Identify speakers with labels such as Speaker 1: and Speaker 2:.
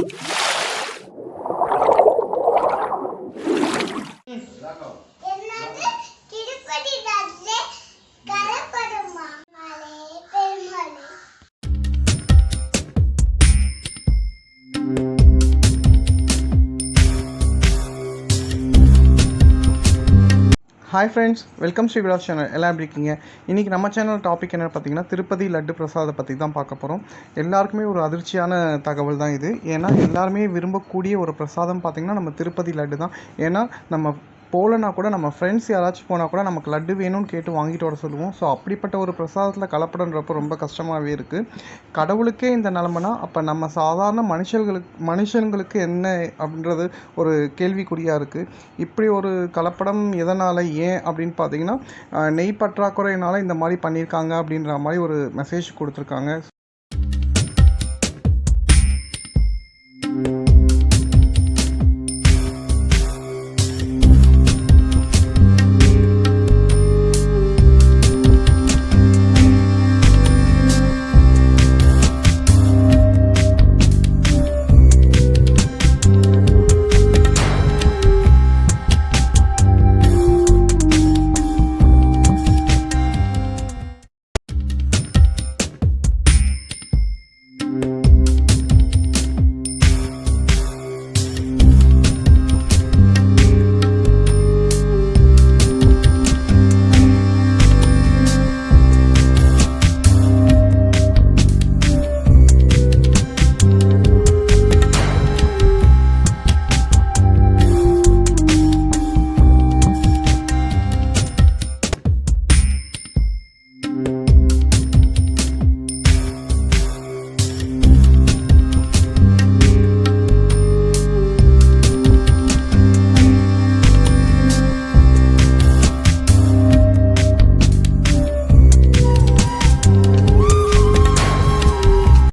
Speaker 1: Legal.
Speaker 2: Hi friends welcome Sri Vilas channel எல்லாம் எப்படி இருக்கீங்க? இன்றைக்கி நம்ம சேனல் டாபிக் என்ன பார்த்தீங்கன்னா திருப்பதி லட்டு பிரசாதை பற்றி தான் பார்க்க போகிறோம் எல்லாருக்குமே ஒரு அதிர்ச்சியான தகவல் தான் இது. ஏன்னா எல்லாருமே விரும்பக்கூடிய ஒரு பிரசாதம் பார்த்திங்கன்னா நம்ம திருப்பதி லட்டு தான். ஏன்னா நம்ம போகலனா கூட நம்ம ஃப்ரெண்ட்ஸ் யாராச்சும் போனால் கூட நமக்கு லட்டு வேணும்னு கேட்டு வாங்கிட்டு வர சொல்லுவோம். ஸோ அப்படிப்பட்ட ஒரு பிரசாதத்தில் கலப்படன்றப்போ ரொம்ப கஷ்டமாகவே இருக்குது கடவுளுக்கே இந்த நிலமனா அப்போ நம்ம சாதாரண மனுஷர்களுக்கு மனுஷங்களுக்கு என்ன அப்படின்றது ஒரு கேள்விக்குறியாக இருக்குது இப்படி ஒரு கலப்படம் எதனால் ஏன் அப்படின்னு பார்த்தீங்கன்னா நெய் பற்றாக்குறையினால் இந்த மாதிரி பண்ணியிருக்காங்க அப்படின்ற மாதிரி ஒரு மெசேஜ் கொடுத்துருக்காங்க.